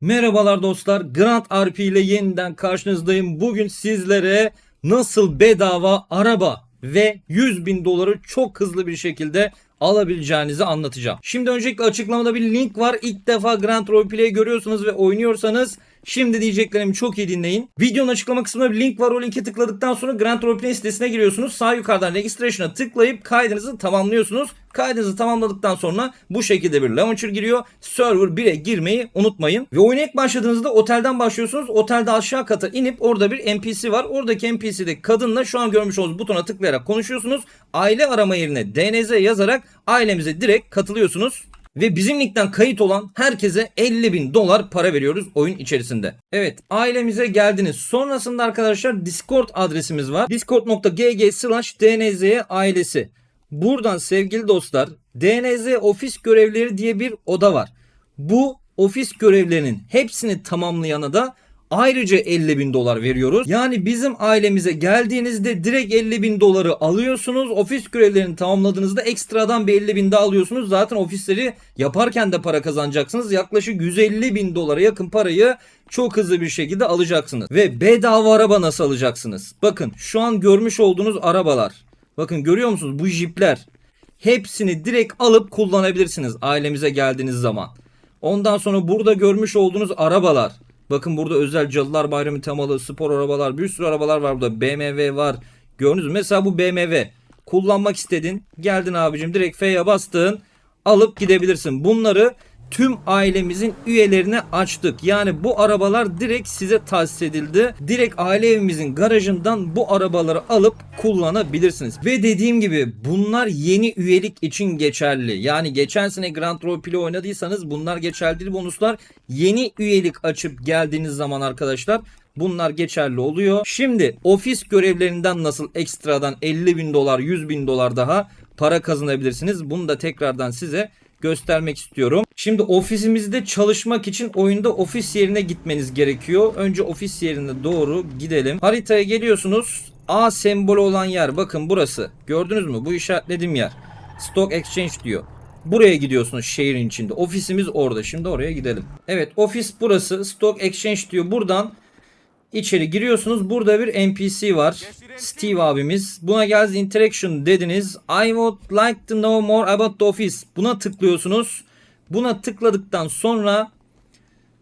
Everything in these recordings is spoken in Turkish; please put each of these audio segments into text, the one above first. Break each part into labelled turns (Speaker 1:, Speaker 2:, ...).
Speaker 1: Merhabalar dostlar. Grand RP ile yeniden karşınızdayım. Bugün sizlere nasıl bedava araba ve 100 bin doları çok hızlı bir şekilde alabileceğinizi anlatacağım. Şimdi öncelikle açıklamada bir link var. İlk defa Grand Roleplay görüyorsunuz ve oynuyorsanız şimdi diyeceklerimi çok iyi dinleyin. Videonun açıklama kısmında bir link var. O linke tıkladıktan sonra Grand Roleplay sitesine giriyorsunuz. Sağ yukarıdan registration'a tıklayıp kaydınızı tamamlıyorsunuz. Kaydınızı tamamladıktan sonra bu şekilde bir launcher giriyor. Server 1'e girmeyi unutmayın. Ve oyuna ilk başladığınızda otelden başlıyorsunuz. Otelde aşağı kata inip orada bir NPC var. Oradaki NPC'de kadınla şu an görmüş olduğunuz butona tıklayarak konuşuyorsunuz. Aile arama yerine DNZ yazarak ailemize direkt katılıyorsunuz. Ve bizim linkten kayıt olan herkese 50 bin dolar para veriyoruz oyun içerisinde. Evet ailemize geldiniz. Sonrasında arkadaşlar Discord adresimiz var. discord.gg slash dnz ailesi. Buradan sevgili dostlar DNZ ofis görevleri diye bir oda var. Bu ofis görevlerinin hepsini tamamlayana da ayrıca 50 bin dolar veriyoruz. Yani bizim ailemize geldiğinizde direkt 50 bin doları alıyorsunuz. Ofis görevlerini tamamladığınızda ekstradan bir 50 bin daha alıyorsunuz. Zaten ofisleri yaparken de para kazanacaksınız. Yaklaşık 150 bin dolara yakın parayı çok hızlı bir şekilde alacaksınız. Ve bedava araba nasıl alacaksınız? Bakın şu an görmüş olduğunuz arabalar. Bakın görüyor musunuz bu jipler? Hepsini direkt alıp kullanabilirsiniz ailemize geldiğiniz zaman. Ondan sonra burada görmüş olduğunuz arabalar. Bakın burada özel Cadılar Bayramı temalı spor arabalar, bir sürü arabalar var burada. BMW var. Gördünüz mü? Mesela bu BMW. Kullanmak istedin. Geldin abicim direkt F'ye bastın. Alıp gidebilirsin. Bunları tüm ailemizin üyelerine açtık. Yani bu arabalar direkt size tahsis edildi. Direkt aile evimizin garajından bu arabaları alıp kullanabilirsiniz. Ve dediğim gibi bunlar yeni üyelik için geçerli. Yani geçen sene Grand Roleplay oynadıysanız bunlar geçerli bonuslar. Yeni üyelik açıp geldiğiniz zaman arkadaşlar Bunlar geçerli oluyor. Şimdi ofis görevlerinden nasıl ekstradan 50 bin dolar 100 bin dolar daha para kazanabilirsiniz. Bunu da tekrardan size göstermek istiyorum. Şimdi ofisimizde çalışmak için oyunda ofis yerine gitmeniz gerekiyor. Önce ofis yerine doğru gidelim. Haritaya geliyorsunuz. A sembolü olan yer bakın burası. Gördünüz mü? Bu işaretlediğim yer. Stock Exchange diyor. Buraya gidiyorsunuz şehrin içinde. Ofisimiz orada. Şimdi oraya gidelim. Evet ofis burası. Stock Exchange diyor. Buradan İçeri giriyorsunuz. Burada bir NPC var. Steve abimiz. Buna geldi interaction dediniz. I would like to know more about the office. Buna tıklıyorsunuz. Buna tıkladıktan sonra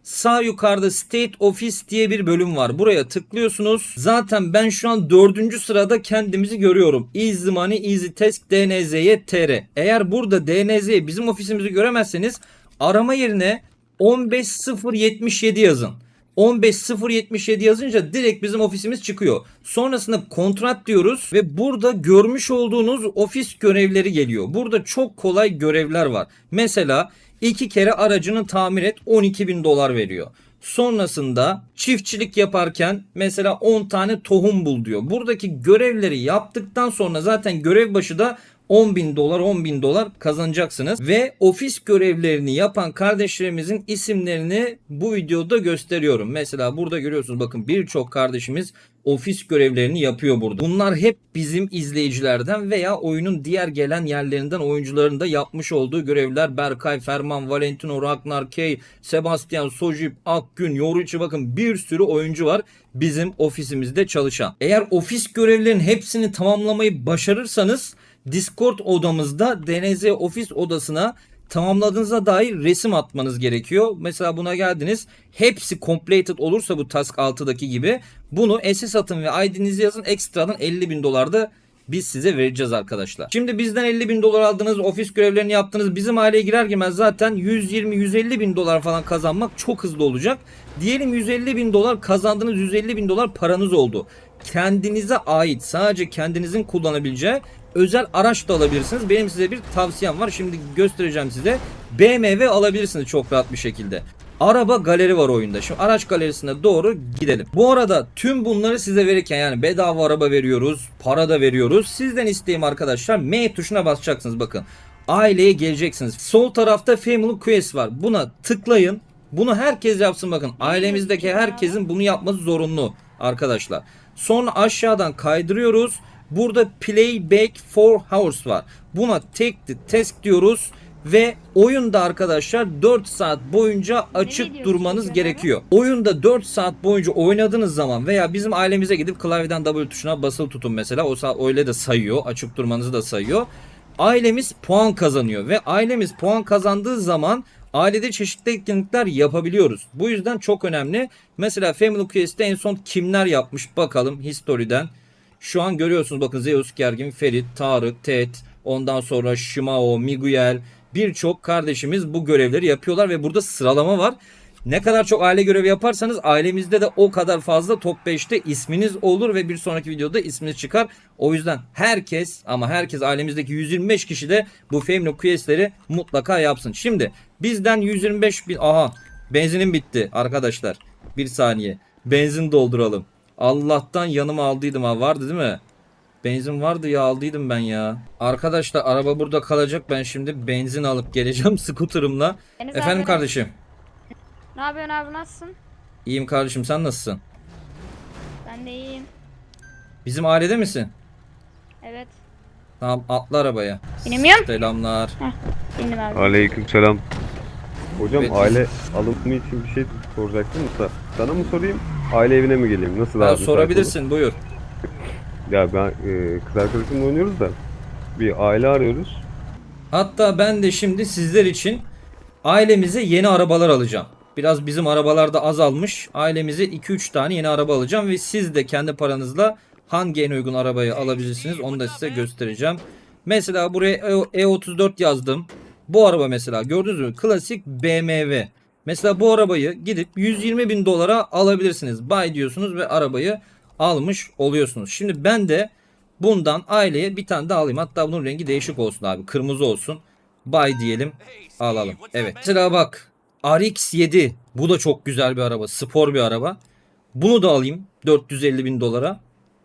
Speaker 1: sağ yukarıda State Office diye bir bölüm var. Buraya tıklıyorsunuz. Zaten ben şu an dördüncü sırada kendimizi görüyorum. Easy Money, Easy Task, DNZ'ye TR. Eğer burada DNZ'ye bizim ofisimizi göremezseniz arama yerine 15077 yazın. 15077 yazınca direkt bizim ofisimiz çıkıyor. Sonrasında kontrat diyoruz ve burada görmüş olduğunuz ofis görevleri geliyor. Burada çok kolay görevler var. Mesela iki kere aracını tamir et 12 bin dolar veriyor. Sonrasında çiftçilik yaparken mesela 10 tane tohum bul diyor. Buradaki görevleri yaptıktan sonra zaten görev başı da 10 bin dolar 10 bin dolar kazanacaksınız. Ve ofis görevlerini yapan kardeşlerimizin isimlerini bu videoda gösteriyorum. Mesela burada görüyorsunuz bakın birçok kardeşimiz ofis görevlerini yapıyor burada. Bunlar hep bizim izleyicilerden veya oyunun diğer gelen yerlerinden oyuncuların da yapmış olduğu görevler. Berkay, Ferman, Valentino, Ragnar, Kay, Sebastian, Sojip, Akgün, Yoruichi bakın bir sürü oyuncu var bizim ofisimizde çalışan. Eğer ofis görevlerinin hepsini tamamlamayı başarırsanız Discord odamızda DNZ ofis odasına tamamladığınıza dair resim atmanız gerekiyor. Mesela buna geldiniz. Hepsi completed olursa bu task 6'daki gibi bunu SS atın ve ID'nizi yazın ekstradan 50 bin dolar da biz size vereceğiz arkadaşlar. Şimdi bizden 50 bin dolar aldınız, ofis görevlerini yaptınız. Bizim aileye girer girmez zaten 120-150 bin dolar falan kazanmak çok hızlı olacak. Diyelim 150 bin dolar kazandınız, 150 bin dolar paranız oldu. Kendinize ait sadece kendinizin kullanabileceği özel araç da alabilirsiniz. Benim size bir tavsiyem var. Şimdi göstereceğim size. BMW alabilirsiniz çok rahat bir şekilde. Araba galeri var oyunda. Şimdi araç galerisine doğru gidelim. Bu arada tüm bunları size verirken yani bedava araba veriyoruz, para da veriyoruz. Sizden isteğim arkadaşlar M tuşuna basacaksınız bakın. Aileye geleceksiniz. Sol tarafta Family Quest var. Buna tıklayın. Bunu herkes yapsın bakın. Ailemizdeki herkesin bunu yapması zorunlu arkadaşlar. Sonra aşağıdan kaydırıyoruz. Burada playback for hours var. Buna the task diyoruz. Ve oyunda arkadaşlar 4 saat boyunca açık durmanız gerekiyor. Oyunda 4 saat boyunca oynadığınız zaman veya bizim ailemize gidip klavyeden W tuşuna basılı tutun mesela. O saat öyle de sayıyor. Açık durmanızı da sayıyor. Ailemiz puan kazanıyor ve ailemiz puan kazandığı zaman ailede çeşitli etkinlikler yapabiliyoruz. Bu yüzden çok önemli. Mesela Family Quest'te en son kimler yapmış bakalım historiden. Şu an görüyorsunuz bakın Zeus Gergin, Ferit, Tarık, Ted, ondan sonra Shimao, Miguel birçok kardeşimiz bu görevleri yapıyorlar ve burada sıralama var. Ne kadar çok aile görevi yaparsanız ailemizde de o kadar fazla top 5'te isminiz olur ve bir sonraki videoda isminiz çıkar. O yüzden herkes ama herkes ailemizdeki 125 kişi de bu Family Quest'leri mutlaka yapsın. Şimdi bizden 125 bin aha benzinim bitti arkadaşlar. Bir saniye benzin dolduralım. Allah'tan yanıma aldıydım ha vardı değil mi? Benzin vardı ya aldıydım ben ya. Arkadaşlar araba burada kalacak ben şimdi benzin alıp geleceğim scooter'ımla.
Speaker 2: Deniz
Speaker 1: Efendim
Speaker 2: abi,
Speaker 1: kardeşim.
Speaker 2: Ne yapıyorsun abi nasılsın?
Speaker 1: İyiyim kardeşim sen nasılsın?
Speaker 2: Ben de iyiyim.
Speaker 1: Bizim ailede misin?
Speaker 2: Evet.
Speaker 1: Tamam atla arabaya.
Speaker 2: Binemiyorum.
Speaker 1: Selamlar.
Speaker 2: Bindim abi.
Speaker 3: Aleykümselam. Hocam
Speaker 1: Evet.
Speaker 3: aile alımı için bir şey soracaktım da sana mı sorayım? Aile evine mi geleyim? Nasıl
Speaker 1: Ha,
Speaker 3: abi?
Speaker 1: sorabilirsin buyur.
Speaker 3: Ya ben e, kız arkadaşımla oynuyoruz da bir aile arıyoruz.
Speaker 1: Hatta ben de şimdi sizler için ailemize yeni arabalar alacağım. Biraz bizim arabalarda azalmış. Ailemize 2-3 tane yeni araba alacağım ve siz de kendi paranızla hangi en uygun arabayı alabilirsiniz onu da size göstereceğim. Mesela buraya E- E34 yazdım. Bu araba mesela gördünüz mü? Klasik BMW. Mesela bu arabayı gidip 120 bin dolara alabilirsiniz. Buy diyorsunuz ve arabayı almış oluyorsunuz. Şimdi ben de bundan aileye bir tane daha alayım. Hatta bunun rengi değişik olsun abi. Kırmızı olsun. Buy diyelim. Alalım. Evet. Mesela bak. RX-7. Bu da çok güzel bir araba. Spor bir araba. Bunu da alayım. 450 bin dolara.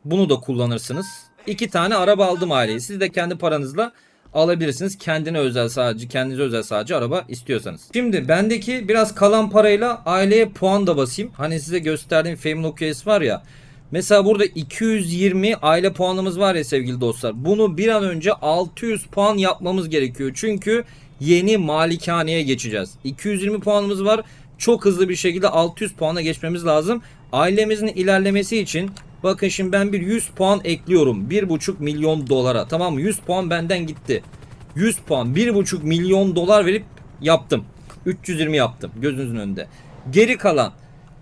Speaker 1: Bunu da kullanırsınız. İki tane araba aldım aileye. Siz de kendi paranızla alabilirsiniz. Kendine özel sadece, kendinize özel sadece araba istiyorsanız. Şimdi bendeki biraz kalan parayla aileye puan da basayım. Hani size gösterdiğim Family Quest var ya. Mesela burada 220 aile puanımız var ya sevgili dostlar. Bunu bir an önce 600 puan yapmamız gerekiyor. Çünkü yeni malikaneye geçeceğiz. 220 puanımız var. Çok hızlı bir şekilde 600 puana geçmemiz lazım. Ailemizin ilerlemesi için bakın şimdi ben bir 100 puan ekliyorum. 1,5 milyon dolara. Tamam mı? 100 puan benden gitti. 100 puan 1,5 milyon dolar verip yaptım. 320 yaptım gözünüzün önünde. Geri kalan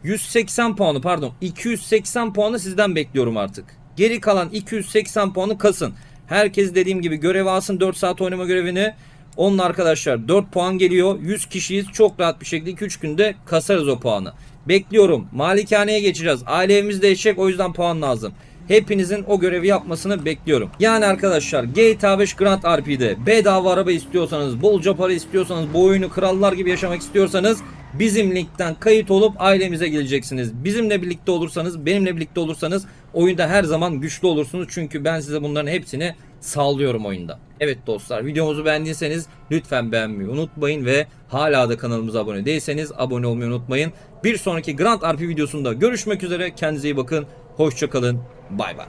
Speaker 1: 180 puanı pardon 280 puanı sizden bekliyorum artık. Geri kalan 280 puanı kasın. Herkes dediğim gibi görev alsın 4 saat oynama görevini. Onun arkadaşlar 4 puan geliyor. 100 kişiyiz. Çok rahat bir şekilde 2-3 günde kasarız o puanı. Bekliyorum. Malikaneye geçeceğiz. Aile evimiz değişecek o yüzden puan lazım. Hepinizin o görevi yapmasını bekliyorum. Yani arkadaşlar GTA 5 Grand RP'de bedava araba istiyorsanız, bolca para istiyorsanız, bu oyunu krallar gibi yaşamak istiyorsanız bizim linkten kayıt olup ailemize geleceksiniz. Bizimle birlikte olursanız, benimle birlikte olursanız oyunda her zaman güçlü olursunuz. Çünkü ben size bunların hepsini sağlıyorum oyunda. Evet dostlar videomuzu beğendiyseniz lütfen beğenmeyi unutmayın ve hala da kanalımıza abone değilseniz abone olmayı unutmayın. Bir sonraki Grand RP videosunda görüşmek üzere. Kendinize iyi bakın. Hoşçakalın. Bay bay.